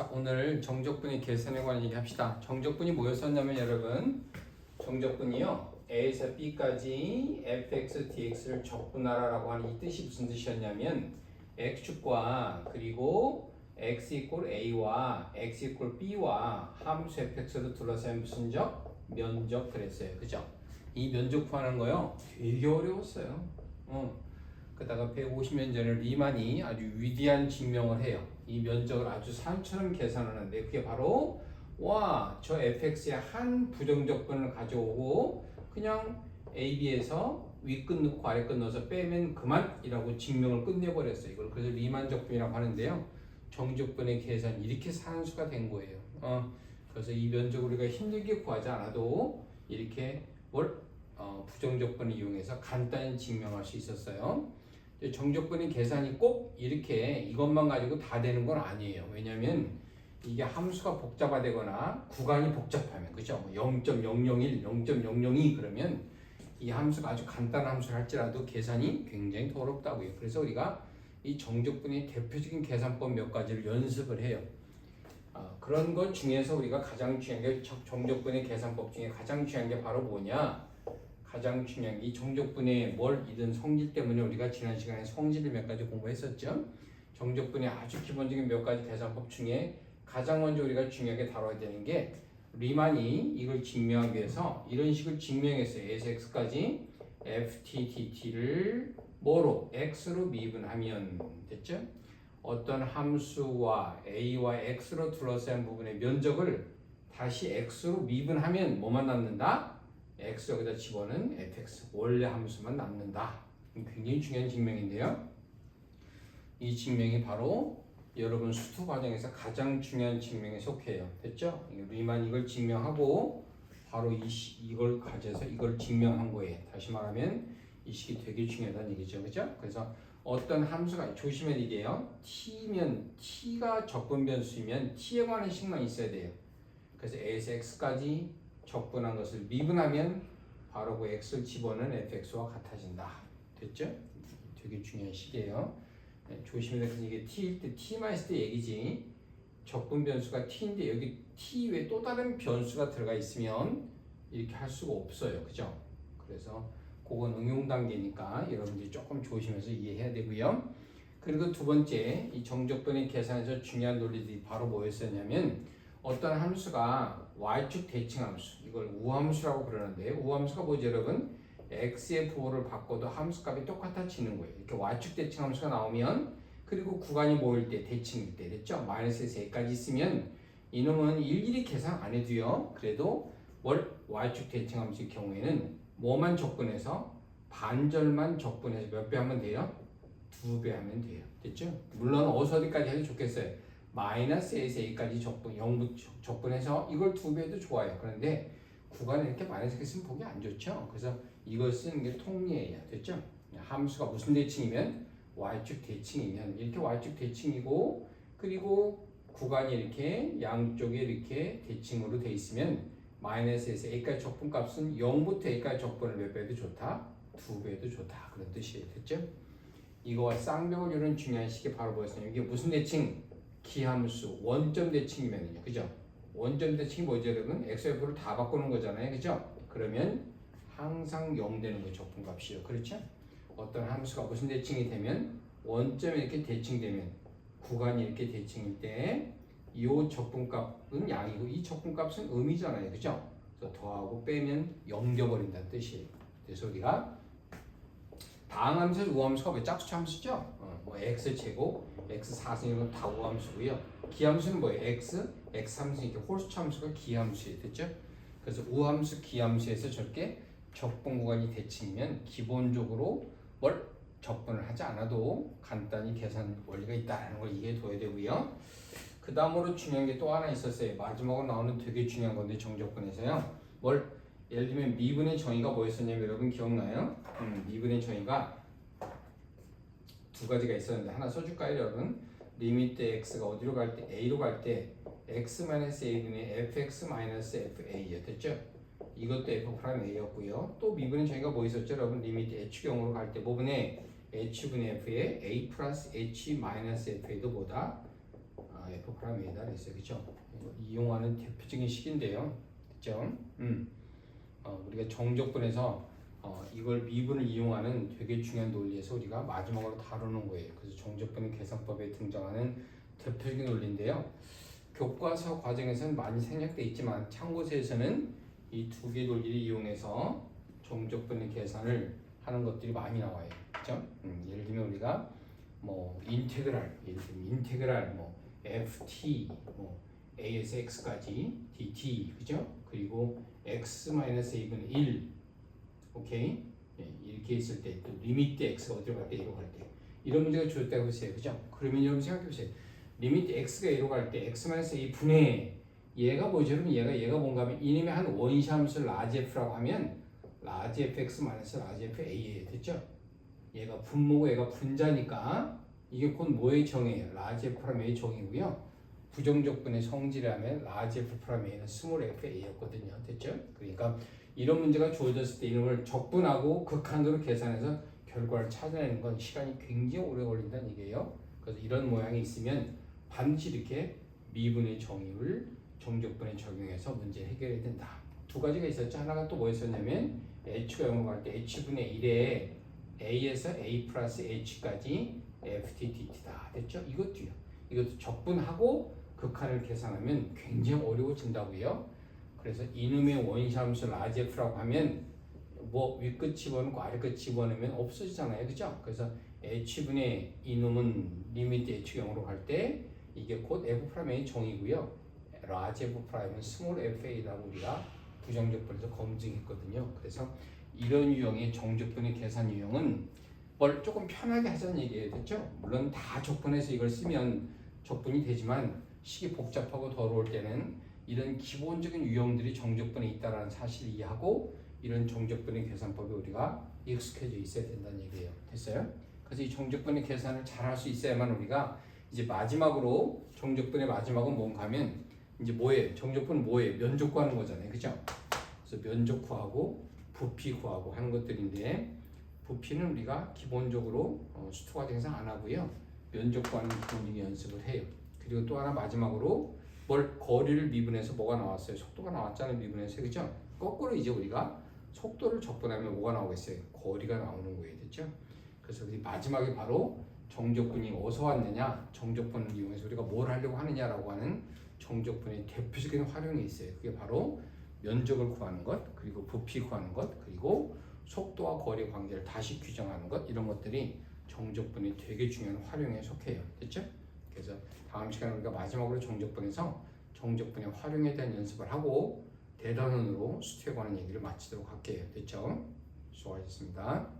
자 오늘 정적분의 계산에 관한 얘기 합시다. 정적분이 뭐였었냐면 여러분 정적분이요 A에서 B까지 fx, dx를 적분하라라고 하는 이 뜻이 무슨 뜻이었냐면 x축과 그리고 x 이꼴 a와 x 이꼴 b와 함수 fx로 둘러싼 무슨 적? 면적 그랬어요. 그죠? 이 면적 구하는 거요 되게 어려웠어요. 어. 그다가 150년 전에 리만이 아주 위대한 증명을 해요. 이 면적을 아주 산처럼 계산하는데 그게 바로 와 저 fx의 한 부정적분을 가져오고 그냥 AB에서 윗끝 넣고 아래끝 넣어서 빼면 그만이라고 증명을 끝내버렸어요. 이걸 그래서 리만적분이라고 하는데요. 정적분의 계산 이렇게 산수가 된 거예요. 어, 그래서 이 면적을 우리가 힘들게 구하지 않아도 이렇게 뭘 어, 부정적분을 이용해서 간단히 증명할 수 있었어요. 정적분의 계산이 꼭 이렇게 이것만 가지고 다 되는 건 아니에요. 왜냐하면 이게 함수가 복잡화되거나 구간이 복잡하면 그죠? 0.001, 0.002 그러면 이 함수가 아주 간단한 함수를 할지라도 계산이 굉장히 더 어렵다고요. 그래서 우리가 이 정적분의 대표적인 계산법 몇 가지를 연습을 해요. 아, 그런 것 중에서 우리가 가장 중요한 게 정- 정적분의 계산법 중에 가장 중요한 게 바로 뭐냐? 가장 중요한 게이 정적분의 뭘 이든 성질 때문에 우리가 지난 시간에 성질을 몇 가지 공부했었죠. 정적분의 아주 기본적인 몇 가지 계산법 중에 가장 먼저 우리가 중요하게 다뤄야 되는 게 리만이 이걸 증명하기 위해서 이런 식을 증명했어요. A에서 X까지 FTTT를 뭐로? X로 미분하면 됐죠? 어떤 함수와 A와 X로 둘러싼 부분의 면적을 다시 X로 미분하면 뭐만 남는다? X 여기다 집어넣은 fx 원래 함수만 남는다. 굉장히 중요한 증명인데요. 이 증명이 바로 여러분 수투 과정에서 가장 중요한 증명에 속해요. 됐죠? 리만 이걸 증명하고 바로 이 시, 이걸 가져서 이걸 증명한 거예요. 다시 말하면 이 식이 되게 중요하다는 얘기죠. 그죠? 그래서 어떤 함수가 조심해야 이게요. t면 t가 적분 변수이면 t에 관한 식만 있어야 돼요. 그래서 a에서 x까지 적분한 것을 미분하면 바로 그 x를 집어넣은 fx와 같아진다. 됐죠? 되게 중요한 식이에요. 네, 조심해야 돼. 이게 t일 때 t만 있을 때 얘기지. 적분 변수가 t인데 여기 t 외에 또 다른 변수가 들어가 있으면 이렇게 할 수가 없어요. 그죠? 그래서 그건 응용 단계니까 여러분들이 조금 조심해서 이해해야 되고요. 그리고 두 번째 이 정적분의 계산에서 중요한 논리들이 바로 뭐였었냐면 어떤 함수가 y축 대칭 함수 이걸 우함수라고 그러는데 우함수가 뭐죠 여러분? x의 부호를 바꿔도 함수값이 똑같아지는 거예요. 이렇게 y축 대칭 함수가 나오면 그리고 구간이 모일 때 대칭일 때 됐죠? 마이너스에서 a까지 있으면 이놈은 일일이 계산 안 해도요. 그래도 월 y축 대칭 함수의 경우에는 뭐만 적분해서 반절만 적분해서 몇 배 하면 돼요? 두 배 하면 돼요. 됐죠? 물론 어디서 어디까지 해도 좋겠어요. 마이너스 A에서 A까지 적분, 0부 적분해서 이걸 두배 해도 좋아요. 그런데 구간에 이렇게 마이너스 있으면 보기 안 좋죠. 그래서 이걸 쓰는 게 통리예요. 됐죠? 함수가 무슨 대칭이면 y축 대칭이면 이렇게 y축 대칭이고 그리고 구간이 이렇게 양쪽에 이렇게 대칭으로 돼 있으면 마이너스에서 a까지 적분 값은 0부터 a까지 적분을 몇 배도 좋다? 두 배도 좋다. 그런 뜻이에요. 됐죠? 이거와 쌍벽을 이루는 중요한 식이 바로 뭐였어요? 이게 무슨 대칭? 기함수 원점 대칭이면요. 그죠? 원점 대칭이 뭐죠, 여러분? xf를 다 바꾸는 거잖아요. 그죠? 그러면 항상 0 되는 거 적분값이요. 그렇죠? 어떤 함수가 무슨 대칭이 되면 원점이 이렇게 대칭되면 구간이 이렇게 대칭일 때 이 적분값은 양이고 이 적분값은 음이잖아요. 그죠? 그래서 더하고 빼면 0 돼버린다는 뜻이에요. 그래서 우리가 다항함수 우함수가 왜 짝수 함수죠? 어, 뭐 x 제곱, x 4승이건 다 우함수고요. 기함수는 뭐예요? x, x 3승 이렇게 홀수 함수가 기함수예요. 됐죠? 그래서 우함수 기함수에서 저렇게 적분 구간이 대칭이면 기본적으로 뭘 적분을 하지 않아도 간단히 계산 원리가 있다는 걸 이해해 둬야 되고요. 그 다음으로 중요한 게 또 하나 있었어요. 마지막으로 나오는 되게 중요한 건데 정적분에서요. 뭘 예를 들면 미분의 정의가 뭐였었냐면 여러분 기억나요? 음, 미분의 정의가 두 가지가 있었는데 하나 써줄까요 여러분? 리미트 x가 어디로 갈 때 a로 갈 때 x-a분의 fx-fa였 됐죠? 이것도 f 프라임 a였고요. 또 미분의 정의가 뭐 있었죠 여러분? 리미트 h경으로 갈 때 부분에 h분의 f에 a 플러스 h 마이너스 fa도 보다 아, F 프라임 A다 그랬어요. 이거 이용하는 대표적인 식인데요. 그죠? 음. 어, 우리가 정적분에서 어, 이걸 미분을 이용하는 되게 중요한 논리에서 우리가 마지막으로 다루는 거예요. 그래서 정적분의 계산법에 등장하는 대표적인 논리인데요. 교과서 과정에서는 많이 생략돼 있지만 참고서에서는 이 두 개의 논리를 이용해서 정적분의 계산을 하는 것들이 많이 나와요. 그죠? 음, 예를 들면 우리가 뭐 인테그랄, 예를 들면 인테그랄 뭐 ft 뭐 a에서 x까지 dt 그죠? 그리고 x-a분의 1 오케이? 예, 이렇게 있을 때 또 리미트 x가 어디로 갈때 A로 갈 때 이런 문제가 주었다고 보세요. 그죠? 그러면 여러분 생각해 보세요. 리미트 x가 A로 갈 때 x-a 분의 얘가 뭐죠? 그러면 얘가 얘가 뭔가 하면 이님의 한 원시 함수를 라지 f라고 하면 라지 fx 마이너스 라지 f a 됐죠? 얘가 분모고 얘가 분자니까 이게 곧 뭐의 정의예요? 라지 f 프라임 a 정의고요. 부정적분의 성질하면 라지 f 프라임 a는 스몰 f a였거든요. 됐죠? 그러니까 이런 문제가 주어졌을 때 이놈을 적분하고 극한으로 계산해서 결과를 찾아내는 건 시간이 굉장히 오래 걸린다는 얘기예요. 그래서 이런 모양이 있으면 반드시 이렇게 미분의 정의를 정적분에 적용해서 문제 해결해야 된다. 두 가지가 있었죠. 하나가 또 뭐였었냐면 h가 0으로 갈 때 h분의 1에 a에서 a 플러스 h까지 ft dt다. 됐죠? 이것도요. 이것도 적분하고 극한을 계산하면 굉장히 어려워진다고요. 그래서 이놈의 라지 f라고 하면 뭐 윗끝 집어넣고 아래끝 집어넣으면 없어지잖아요. 그죠? 그래서 h분의 이놈은 리미트 h 0으로 갈 때 이게 곧 f 프라임의 정이고요. f 프라임은 스몰 fa라고 우리가 부정적분에서 검증했거든요. 그래서 이런 유형의 정적분의 계산 유형은 뭘 조금 편하게 하자는 얘기예요. 됐죠? 물론 다 적분해서 이걸 쓰면 적분이 되지만 식이 복잡하고 더러울 때는 이런 기본적인 유형들이 정적분에 있다라는 사실을 이해하고 이런 정적분의 계산법에 우리가 익숙해져 있어야 된다는 얘기예요. 됐어요? 그래서 이 정적분의 계산을 잘 할 수 있어야만 우리가 이제 마지막으로 정적분의 마지막은 뭔가 하면 이제 뭐예요? 정적분은 뭐예요? 면적 구하는 거잖아요. 그죠? 그래서 면적 구하고 부피 구하고 하는 것들인데 부피는 우리가 기본적으로 어, 수투 과정에서 안 하고요. 면적 구하는 기본적인 연습을 해요. 그리고 또 하나 마지막으로 뭘 거리를 미분해서 뭐가 나왔어요? 속도가 나왔잖아요. 미분해서 그죠? 거꾸로 이제 우리가 속도를 적분하면 뭐가 나오겠어요? 거리가 나오는 거예요. 됐죠? 그래서 마지막에 바로 정적분이 어디서 왔느냐? 정적분을 이용해서 우리가 뭘 하려고 하느냐라고 하는 정적분의 대표적인 활용이 있어요. 그게 바로 면적을 구하는 것, 그리고 부피 구하는 것, 그리고 속도와 거리 관계를 다시 규정하는 것 이런 것들이 정적분이 되게 중요한 활용에 속해요. 됐죠? 그래서 다음 시간에 우리가 마지막으로 정적분에서 정적분의 활용에 대한 연습을 하고 대단원으로 수투에 관한 얘기를 마치도록 할게요. 됐죠? 수고하셨습니다.